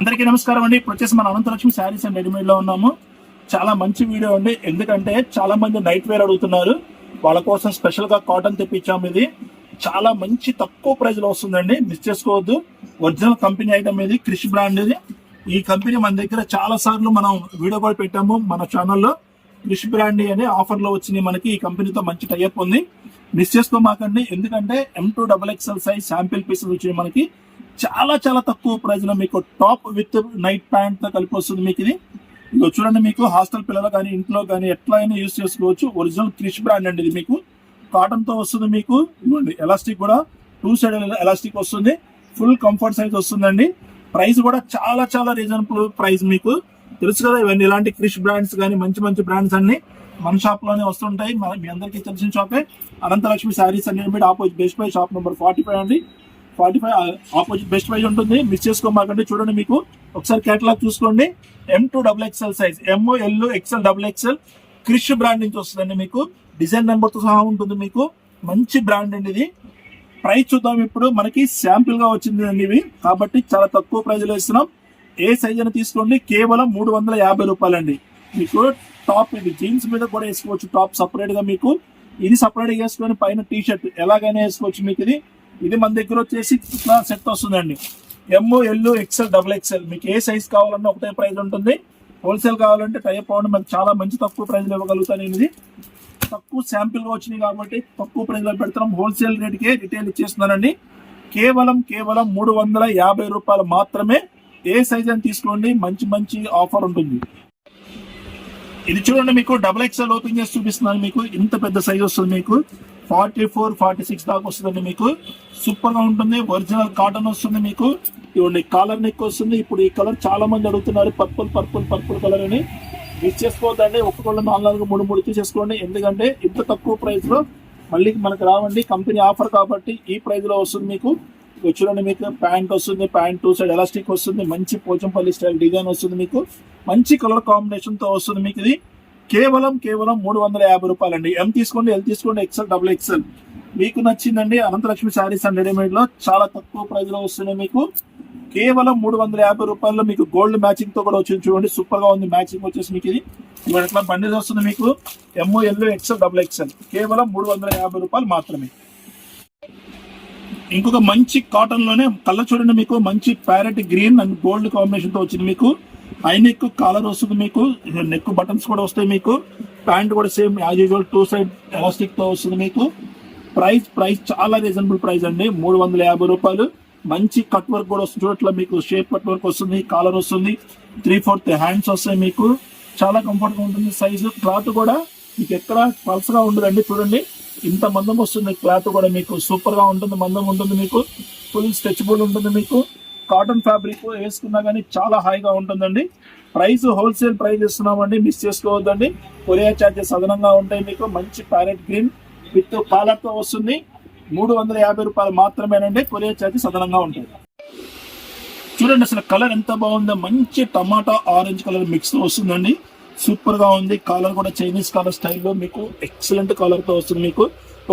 అందరికీ నమస్కారం అండి. ఇప్పుడు వచ్చేసి మన అనంతలక్ష్మి శారీస్ అండ్ రెడీమేడ్లో ఉన్నాము. చాలా మంచి వీడియో అండి. ఎందుకంటే చాలా మంది నైట్ వేర్ అడుగుతున్నారు. వాళ్ళ కోసం స్పెషల్గా కాటన్ తెప్పించాము ఇది. చాలా మంచి తక్కువ ప్రైస్లో వస్తుందండి. మిస్ చేసుకోవద్దు. ఒరిజినల్ కంపెనీ ఐటమ్ ఇది క్రిష్ బ్రాండ్ ఇది. ఈ కంపెనీ మన దగ్గర చాలా సార్లు మనం వీడియో కూడా పెట్టాము మన ఛానల్లో క్రిష్ బ్రాండ్ అనే ఆఫర్లో వచ్చింది మనకి. ఈ కంపెనీతో మంచి టైప్ ఉంది. మిస్ చేసుకోమాకండి. ఎందుకంటే M two double XL size sample pieces వచ్చినాయి మనకి. చాలా చాలా తక్కువ ప్రైస్లో మీకు టాప్ విత్ నైట్ ప్యాంట్తో కలిపి వస్తుంది మీకు ఇది. ఇదిగో చూడండి మీకు హాస్టల్ పిల్లలు కానీ ఇంట్లో కానీ ఎట్లా అయినా యూస్ చేసుకోవచ్చు. ఒరిజినల్ క్రిష్ బ్రాండ్ అండి ఇది మీకు. కాటన్తో వస్తుంది మీకు. ఇవ్వండి ఎలాస్టిక్ కూడా. టూ సైడ్ ఎలాస్టిక్ వస్తుంది. ఫుల్ కంఫర్ట్ సైజ్ వస్తుందండి. ప్రైస్ కూడా చాలా చాలా రీజనబుల్ ప్రైస్ మీకు. తెలుసు కదా ఇవన్నీ ఇలాంటి క్రిష్ బ్రాండ్స్ కానీ మంచి మంచి బ్రాండ్స్ అన్ని మన షాప్లోనే వస్తుంటాయి. మీ అందరికీ తెలిసిన షాపే అనంతలక్ష్మి శారీస్ అని opposite best buy shop number forty five అండి. Forty five opposite best price ఉంటుంది. మిస్ చేసుకోమాకండి. చూడండి మీకు. ఒకసారి కేటలాగ్ చూసుకోండి. M two double XL size M or L XL double XL Krish brand నుంచి వస్తుందండి మీకు. డిజైన్ నెంబర్తో సహా ఉంటుంది మీకు. మంచి బ్రాండ్ అండి ఇది. ప్రైస్ చూద్దాం ఇప్పుడు. మనకి శాంపిల్గా వచ్చింది అండి ఇవి. కాబట్టి చాలా తక్కువ ప్రైజ్లో ఇస్తున్నాం. ఏ సైజ్ అని తీసుకోండి. కేవలం మూడు వందల యాభై రూపాయలండి. మీకు టాప్ ఇది. జీన్స్ మీద కూడా వేసుకోవచ్చు. టాప్ సపరేట్గా మీకు. ఇది సపరేట్గా వేసుకొని పైన టీ షర్ట్ ఎలాగైనా వేసుకోవచ్చు మీకు ఇది. ఇది మన దగ్గర వచ్చేసి ఇట్లా సెట్ వస్తుందండి. M L XL double XL మీకు ఏ సైజ్ కావాలన్నా ఒకటే ప్రైజ్ ఉంటుంది. హోల్సేల్ కావాలంటే టైప్ అవ్వండి. మనకు చాలా మంచి తక్కువ ప్రైజ్లు ఇవ్వగలుగుతాను ఇది. తక్కువ శాంపిల్గా వచ్చినాయి కాబట్టి తక్కువ ప్రైజ్లో పెడతాం. పెడుతున్నాం హోల్సేల్ రేట్కే రిటైల్ ఇచ్చేస్తున్నానండి. కేవలం కేవలం మూడు వందల యాభై రూపాయలు మాత్రమే ఏ సైజ్ అని తీసుకోండి. మంచి మంచి ఆఫర్ ఉంటుంది. ఇది చూడండి మీకు డబుల్ ఎక్స్ఎల్ ఓపెన్ చేసి చూపిస్తున్నాను మీకు. ఇంత పెద్ద సైజ్ వస్తుంది మీకు. ఫార్టీ ఫోర్ ఫార్టీ సిక్స్ దాకా వస్తుందండి మీకు. సూపర్గా ఉంటుంది. ఒరిజినల్ కాటన్ వస్తుంది మీకు. ఇవ్వండి కాలర్ నెక్ వస్తుంది. ఇప్పుడు ఈ కలర్ చాలా మంది అడుగుతున్నారు పర్పుల్ పర్పుల్ పర్పుల్ కలర్ అని. మిస్ చేసుకోవద్దండి. ఒక్కొక్కళ్ళు నాలుగు నాలుగు మూడు మూడు తీసేసుకోండి. ఎందుకంటే ఇంత తక్కువ ప్రైస్లో మళ్ళీ మనకు రావండి. కంపెనీ ఆఫర్ కాబట్టి ఈ ప్రైస్లో వస్తుంది మీకు. చూడండి మీకు ప్యాంట్ వస్తుంది ప్యాంట్ టూ సైడ్ ఎలాస్టిక్ వస్తుంది. మంచి పోచంపల్లి స్టైల్ డిజైన్ వస్తుంది మీకు. మంచి కలర్ కాంబినేషన్తో వస్తుంది మీకు ఇది. కేవలం కేవలం మూడు వందల యాభై రూపాయలండి. ఎం తీసుకోండి ఎల్ తీసుకోండి ఎక్సెల్ డబుల్ ఎక్సెల్ మీకు నచ్చిందండి అనంతలక్ష్మి శారీస్ అండ్ రెడీమేడ్లో చాలా తక్కువ ప్రైస్లో వస్తున్నాయి మీకు. కేవలం మూడు వందల యాభై రూపాయల్లో మీకు గోల్డ్ మ్యాచింగ్తో కూడా వచ్చింది చూడండి. సూపర్గా ఉంది మ్యాచింగ్ వచ్చేసి మీకు ఇది. ఇవాళ ఎట్లా బండిల్ వస్తుంది మీకు? M or L L XL double XL కేవలం మూడు వందల యాభై రూపాయలు మాత్రమే. ఇంకొక మంచి కాటన్లోనే కలర్ చూడండి మీకు మంచి ప్యారెట్ గ్రీన్ అండ్ గోల్డ్ కాంబినేషన్తో వచ్చింది మీకు. హై నెక్ కాలర్ వస్తుంది మీకు. నెక్ బటన్స్ కూడా వస్తాయి మీకు. ప్యాంట్ కూడా same as usual two side ఎలాస్టిక్తో వస్తుంది మీకు. ప్రైస్ ప్రైస్ చాలా రీజనబుల్ ప్రైస్ అండి. మూడు వందల యాభై రూపాయలు. మంచి కట్ వర్క్ కూడా వస్తుంది చూడట్లా మీకు. షేప్ కట్ వర్క్ వస్తుంది కాలర్ వస్తుంది. త్రీ ఫోర్త్ హ్యాండ్స్ వస్తాయి మీకు. చాలా కంఫర్ట్గా ఉంటుంది సైజు. క్లాత్ కూడా మీకు ఎక్కడ పల్స్గా ఉండదండి చూడండి. ఇంత మందం వస్తుంది క్లాత్ కూడా మీకు. సూపర్గా ఉంటుంది మందం ఉంటుంది మీకు. ఫుల్ స్ట్రెచబుల్ ఉంటుంది మీకు. కాటన్ ఫ్యాబ్రిక్ వేసుకున్నా కానీ చాలా హాయిగా ఉంటుందండి. ప్రైస్ హోల్సేల్ ప్రైస్ ఇస్తున్నామండి మిస్ చేసుకోవద్దండి. కొరియర్ చార్జెస్ అదనంగా ఉంటాయి మీకు. మంచి ప్యారెట్ గ్రీన్ విత్ కాలర్తో వస్తుంది. మూడు వందల యాభై రూపాయలు మాత్రమేనండి కొరియర్ ఛార్జెస్ అదనంగా ఉంటుంది చూడండి అసలు కలర్ ఎంత బాగుందో. మంచి టమాటా ఆరెంజ్ కలర్ మిక్స్ వస్తుందండి. సూపర్గా ఉంది. కలర్ కూడా చైనీస్ కలర్ స్టైల్లో మీకు ఎక్సలెంట్ కలర్తో వస్తుంది మీకు.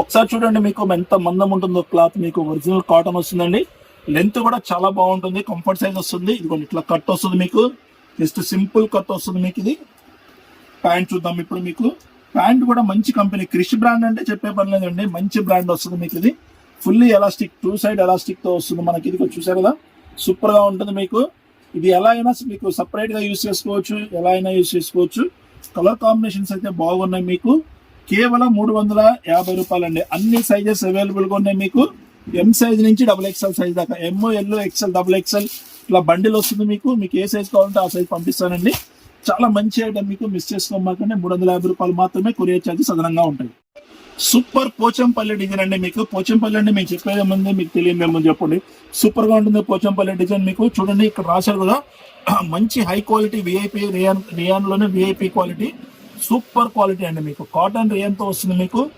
ఒకసారి చూడండి మీకు ఎంత మందం ఉంటుందో క్లాత్ మీకు. ఒరిజినల్ కాటన్ వస్తుందండి. లెంత్ కూడా చాలా బాగుంటుంది కంఫర్ట్ సైజ్ వస్తుంది. ఇదిగోండి ఇట్లా కట్ వస్తుంది మీకు. జస్ట్ సింపుల్ కట్ వస్తుంది మీకు ఇది. ప్యాంట్ చూద్దాం ఇప్పుడు మీకు. ప్యాంట్ కూడా మంచి కంపెనీ. క్రిష్ బ్రాండ్ అంటే చెప్పే పని లేదండి. మంచి బ్రాండ్ వస్తుంది మీకు ఇది. ఫుల్లీ ఎలాస్టిక్ టూ సైడ్ ఎలాస్టిక్తో వస్తుంది మనకి ఇది. చూసారు కదా? సూపర్గా ఉంటుంది మీకు. ఇది ఎలా అయినా మీకు సపరేట్గా యూస్ చేసుకోవచ్చు. ఎలా అయినా యూస్ చేసుకోవచ్చు. కలర్ కాంబినేషన్స్ అయితే బాగున్నాయి మీకు. కేవలం మూడు వందల యాభై రూపాయలండి. అన్ని సైజెస్ అవైలబుల్గా ఉన్నాయి మీకు. ఎం సైజ్ నుంచి డబుల్ ఎక్స్ఎల్ సైజ్ దాకా. M L XL double XL ఇట్లా బండిల్ వస్తుంది మీకు. మీకు ఏ సైజ్ కావాలంటే ఆ సైజ్ పంపిస్తానండి. చాలా మంచి ఐటమ్ మీకు మిస్ చేసుకోమాకండి. మూడు వందల యాభై రూపాయలు మాత్రమే కొరియర్ ఛార్జెస్ అదనంగా ఉంటాయి. సూపర్ పోచంపల్లి డిజైన్ అండి మీకు. పోచంపల్లి అంటే మీకు చెప్పేది ఏముంది? మీకు తెలియదు మేము చెప్పండి. సూపర్గా ఉంటుంది పోచంపల్లి డిజైన్ మీకు. చూడండి ఇక్కడ రాశారు కదా. మంచి హై క్వాలిటీ విఐపి రియాన్ రియాన్లోనే విఐపి క్వాలిటీ సూపర్ క్వాలిటీ అండి మీకు. కాటన్ రియాన్తో వస్తుంది మీకు.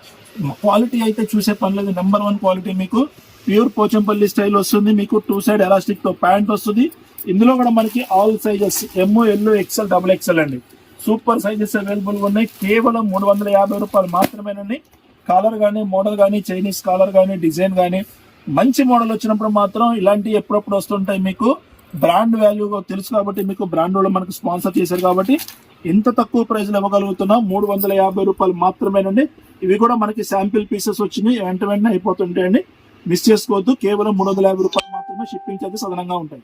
క్వాలిటీ అయితే చూసే పని లేదు. నెంబర్ వన్ క్వాలిటీ మీకు ప్యూర్ పోచంపల్లి స్టైల్ వస్తుంది. మీకు టూ సైడ్ ఎలాస్టిక్తో ప్యాంట్ వస్తుంది. ఇందులో కూడా మనకి all sizes M L XL double XL అండి. సూపర్ సైజెస్ అవైలబుల్గా ఉన్నాయి. కేవలం మూడు వందల యాభై రూపాయలు మాత్రమేనండి కాలర్ కానీ మోడల్ కానీ చైనీస్ కాలర్ కానీ డిజైన్ కానీ మంచి మోడల్ వచ్చినప్పుడు మాత్రం ఇలాంటివి ఎప్పుడప్పుడు వస్తుంటాయి మీకు. బ్రాండ్ వాల్యూ తెలుసు కాబట్టి మీకు బ్రాండ్ వాళ్ళు మనకు స్పాన్సర్ చేశారు కాబట్టి ఎంత తక్కువ ప్రైస్ ఇవ్వగలుగుతున్నా మూడు వందల యాభై రూపాయలు మాత్రమేనండి. ఇవి కూడా మనకి శాంపిల్ పీసెస్ వచ్చినాయి. వెంట వెంటనే అయిపోతుంటాయండి మిస్ చేసుకోవద్దు. కేవలం మూడు వందల యాభై రూపాయలు మాత్రమే షిప్పింగ్ చార్జెస్ అదనంగా ఉంటాయి.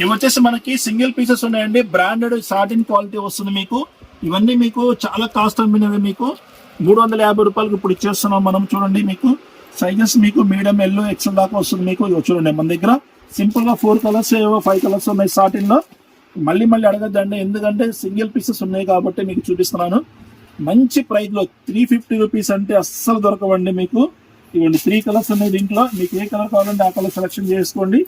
ఇవి వచ్చేసి మనకి సింగిల్ పీసెస్ ఉన్నాయండి. బ్రాండెడ్ సాటిన్ క్వాలిటీ వస్తుంది మీకు. ఇవన్నీ మీకు చాలా కాస్ట్ అమ్మినవి మీకు. మూడు వందల యాభై రూపాయలకి ఇప్పుడు ఇచ్చేస్తున్నాం మనం. చూడండి మీకు. సైజెస్ మీకు మీడియం ఎల్లో ఎక్సెల్ దాకా వస్తుంది మీకు. చూడండి మన దగ్గర. సింపుల్గా ఫోర్ కలర్స్ ఏవో ఫైవ్ కలర్స్ ఉన్నాయి స్టార్టింగ్లో మళ్ళీ మళ్ళీ అడగద్దండి ఎందుకంటే సింగిల్ పీసెస్ ఉన్నాయి కాబట్టి మీకు చూపిస్తున్నాను. మంచి ప్రైస్లో త్రీ ఫిఫ్టీ రూపీస్ అంటే అస్సలు దొరకవండి మీకు. ఇవ్వండి త్రీ కలర్స్ ఉన్నాయి దీంట్లో. మీకు ఏ కలర్ కావాలంటే ఆ కలర్ సెలెక్షన్ చేసుకోండి.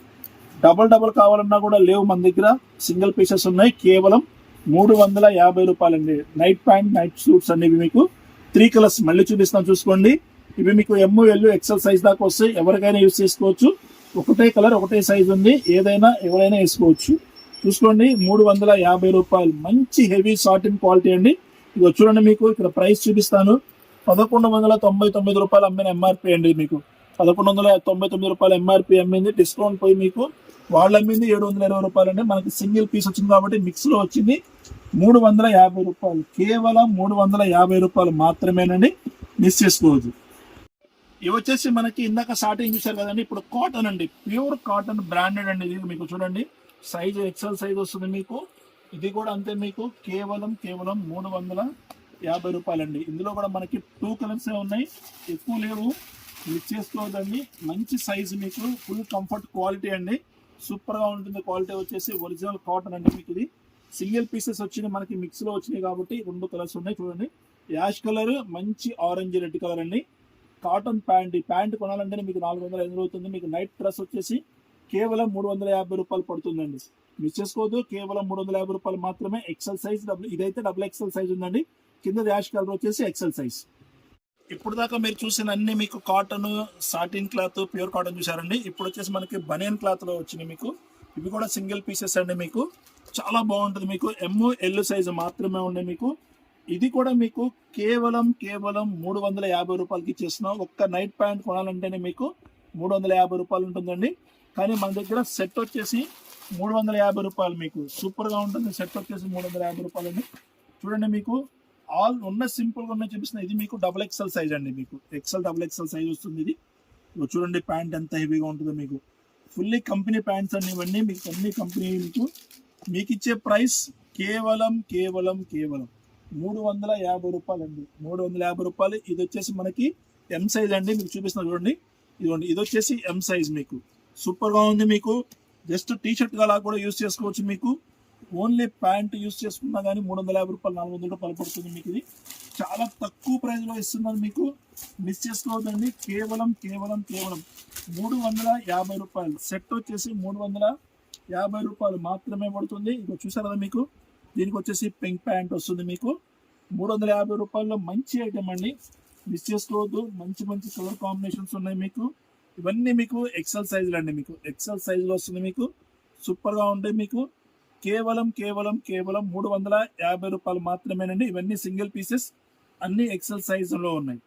డబల్ డబల్ కావాలన్నా కూడా లేవు మన దగ్గర. సింగిల్ పీసెస్ ఉన్నాయి. కేవలం మూడు వందల యాభై రూపాయలండి. నైట్ ప్యాంట్ నైట్ సూట్స్ అనేవి మీకు. త్రీ కలర్స్ మళ్ళీ చూపిస్తాను చూసుకోండి. ఇవి మీకు ఎమ్ ఎల్లు ఎక్సెల్ సైజ్ దాకా వస్తాయి. ఎవరికైనా యూస్ చేసుకోవచ్చు. ఒకటే కలర్ ఒకటే సైజ్ ఉంది. ఏదైనా ఎవరైనా వేసుకోవచ్చు. చూసుకోండి మూడు వందల యాభై రూపాయలు. మంచి హెవీ సాటిన్ క్వాలిటీ అండి. ఇదిగో చూడండి మీకు ఇక్కడ ప్రైస్ చూపిస్తాను. పదకొండు వందల తొంభై తొమ్మిది రూపాయలు అమ్మిన ఎంఆర్పి అండి మీకు. పదకొండు వందల తొంభై తొమ్మిది రూపాయలు ఎంఆర్పి అమ్మింది. డిస్కౌంట్ పోయి మీకు వాళ్ళు అమ్మింది ఏడు వందల ఇరవై రూపాయలు అండి. మనకి సింగిల్ పీస్ వచ్చింది కాబట్టి మిక్స్లో వచ్చింది. మూడు వందల యాభై రూపాయలు. కేవలం మూడు వందల యాభై రూపాయలు మాత్రమేనండి. మిస్ చేసుకోవద్దు ఇవి వచ్చేసి మనకి ఇందాక స్టార్టింగ్ చూసారు కదండి. ఇప్పుడు కాటన్ అండి. ప్యూర్ కాటన్ బ్రాండెడ్ అండి. ఇది మీకు చూడండి. సైజ్ ఎక్సెల్ సైజ్ వస్తుంది మీకు. ఇది కూడా అంతే మీకు. కేవలం కేవలం మూడు వందల యాభై రూపాయలండి. ఇందులో కూడా మనకి టూ కలర్సే ఉన్నాయి. ఎక్కువ లేవు. మిక్స్ చేసుకోవద్దండి. మంచి సైజ్ మీకు. ఫుల్ కంఫర్ట్ క్వాలిటీ అండి. సూపర్గా ఉంటుంది క్వాలిటీ వచ్చేసి ఒరిజినల్ కాటన్ అండి మీకు ఇది. సింగిల్ పీసెస్ వచ్చినాయి. మనకి మిక్స్లో వచ్చినాయి కాబట్టి రెండు కలర్స్ ఉన్నాయి. చూడండి. యాష్ కలర్ మంచి ఆరెంజ్ రెడ్ కలర్ అండి. Cotton pant. ఈ ప్యాంట్ కొనాలంటే మీకు నాలుగు వందల ఐదు అవుతుంది. మీకు నైట్ డ్రెస్ వచ్చేసి కేవలం మూడు వందల యాభై రూపాయలు పడుతుందండి. మిస్ చేసుకోవద్దు. కేవలం మూడు వందల యాభై రూపాయలు మాత్రమే ఎక్సెల్ సైజ్ డబుల్ ఇదైతే డబుల్ ఎక్సెల్ సైజ్ ఉందండి. కింద డాష్ కలర్ వచ్చేసి ఎక్సెల్ సైజ్. ఇప్పుడు దాకా మీరు చూసిన అన్ని మీకు cotton satin cloth pure cotton చూసారండి ఇప్పుడు వచ్చేసి మనకి బనియన్ క్లాత్లో వచ్చినాయి మీకు. ఇవి కూడా సింగిల్ పీసెస్ అండి మీకు. చాలా బాగుంటుంది మీకు. ఎమ్ ఎల్ సైజ్ మాత్రమే ఉండే మీకు. ఇది కూడా మీకు కేవలం కేవలం మూడు వందల యాభై రూపాయలకి ఇచ్చేస్తున్నాం. ఒక్క నైట్ ప్యాంట్ కొనాలంటేనే మీకు మూడు వందల యాభై రూపాయలు ఉంటుందండి. కానీ మన దగ్గర సెట్ వచ్చేసి మూడు వందల యాభై రూపాయలు మీకు. సూపర్గా ఉంటుంది. సెట్ వచ్చేసి మూడు వందల యాభై రూపాయలు అండి చూడండి మీకు ఆల్ ఉన్న సింపుల్గా ఉన్న చూపిస్తున్న ఇది మీకు డబుల్ ఎక్సెల్ సైజ్ అండి మీకు. ఎక్సెల్ డబుల్ ఎక్సెల్ సైజ్ వస్తుంది ఇది. చూడండి ప్యాంట్ ఎంత హెవీగా ఉంటుందో మీకు. ఫుల్లీ కంపెనీ ప్యాంట్స్ అన్ని ఇవన్నీ. మీకు అన్ని కంపెనీ మీకు మీకు ఇచ్చే ప్రైస్ కేవలం కేవలం కేవలం మూడు వందల యాభై రూపాయలు అండి మూడు వందల యాభై రూపాయలు. ఇది వచ్చేసి మనకి ఎం సైజ్ అండి. మీకు చూపిస్తున్నా చూడండి. ఇదిగోండి ఇది వచ్చేసి ఎం సైజ్ మీకు. సూపర్గా ఉంది మీకు. జస్ట్ టీ షర్ట్ అలా కూడా యూస్ చేసుకోవచ్చు మీకు. ఓన్లీ ప్యాంట్ యూస్ చేసుకున్నా కానీ మూడు వందల యాభై రూపాయలు నాలుగు వందల రూపాయలు పడుతుంది మీకు ఇది. చాలా తక్కువ ప్రైస్లో ఇస్తున్నారు మీకు. మిస్ చేసుకోవద్దండి. కేవలం కేవలం కేవలం మూడు వందల యాభై రూపాయలు. సెట్ వచ్చేసి మూడు వందల యాభై రూపాయలు మాత్రమే పడుతుంది. ఇక చూసారు కదా మీకు? దీనికి వచ్చేసి పింక్ ప్యాంట్ వస్తుంది మీకు. మూడు వందల యాభై రూపాయల్లో మంచి ఐటమ్ అండి. మిస్ చేసుకోవద్దు. మంచి మంచి కలర్ కాంబినేషన్స్ ఉన్నాయి మీకు. ఇవన్నీ మీకు ఎక్సెల్ సైజులు అండి మీకు. ఎక్సెల్ సైజులో వస్తుంది మీకు. సూపర్గా ఉంటాయి మీకు. కేవలం కేవలం కేవలం మూడు వందల యాభై రూపాయలు మాత్రమేనండి. ఇవన్నీ సింగిల్ పీసెస్ అన్ని ఎక్సెల్ సైజులో ఉన్నాయి.